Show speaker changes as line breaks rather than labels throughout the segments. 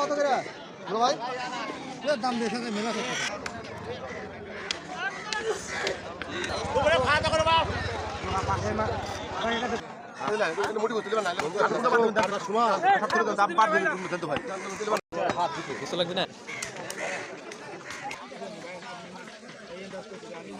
কত করে ভাই দাম দেখে মেলা করতে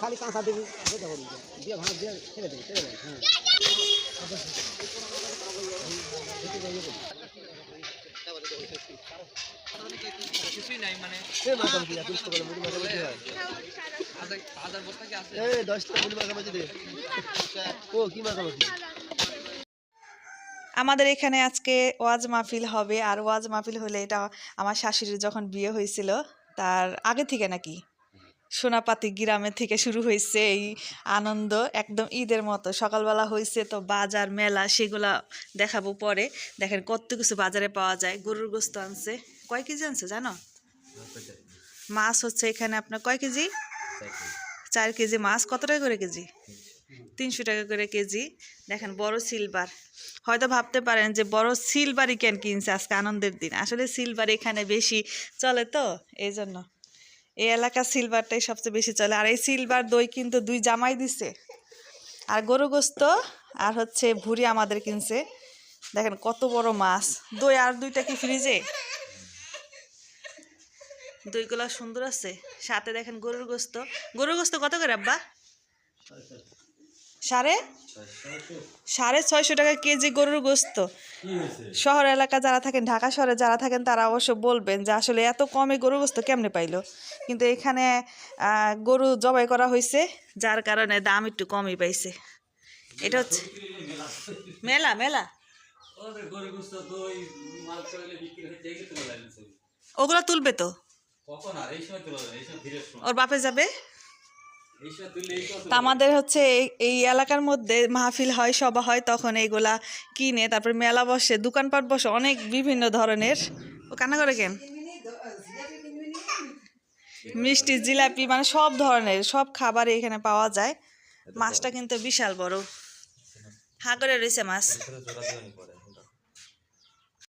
খালি কাঁচা দিবি দিয়ে ভাঙা দিয়ে ছেড়ে দেবে ছেড়ে দেবে হ্যাঁ।
মানে
আমাদের এখানে আজকে ওয়াজ মাহফিল হবে আর ওয়াজ মাহফিল হলে এটা আমার শাশুড়ির যখন বিয়ে হয়েছিল তার আগে থেকে নাকি? সোনাপাতি গ্রামে থেকে শুরু হয়েছে এই আনন্দ। একদম ঈদের মতো। সকালবেলা হয়েছে তো বাজার, মেলা সেগুলা দেখাবো পরে। দেখেন কত কিছু বাজারে পাওয়া যায়। গরুর গোস্ত আনছে। কয় কেজি আনছে জানো? মাছ হচ্ছে এখানে আপনার কয় কেজি? চার কেজি। মাছ কত টাকা করে কেজি? তিনশো টাকা করে কেজি। দেখেন বড় সিলভার। হয়তো ভাবতে পারেন যে বড় সিলভারই কেন কিনছে আজকে আনন্দের দিন। আসলে সিলভার এখানে বেশি চলে তো, এই জন্য। এই এলাকার সিলভারটাই সবচেয়ে বেশি চলে। আর এই সিলভার দই কিন্তু দুই জামাই দিছে। আর গরু গোস্ত আর হচ্ছে ভুড়ি আমাদের কিনছে। দেখেন কত বড় মাছ। দই আর দুইটা কি ফ্রিজে দইগুলা সুন্দর আছে। সাথে দেখেন গরুর গোস্ত। গরুর গোস্ত কত করে আব্বা? সাড়ে? সাড়ে ছয়শো টাকা কেজি গরুর গোস্ত। শহর এলাকা যারা থাকেন ঢাকা শহরে যারা থাকেন তারা অবশ্য বলবেন যে আসলে এত কমে গরুর গোস্ত কেমনে পাইলো? কিন্তু এখানে গরু জবাই করা হয়েছে যার কারণে দাম একটু কমই পাইছে। এটা হচ্ছে মেলা মেলা। ওগুলো তুলবে তো? ওর বাপে যাবে
এই সময় তুললে এই
তা আমাদের হচ্ছে এই- এলাকার মধ্যে মাহফিল হয়, সভা হয়, তখন এইগুলা কিনে তারপর মেলা বসে, দোকানপাট বসে, অনেক বিভিন্ন ধরনের। ও কান্না করে কেন? মিষ্টি, জিলাপি মানে সব ধরনের, সব খাবারই এখানে পাওয়া যায়। মাছটা কিন্তু বিশাল বড়। হা করে রয়েছে মাছ।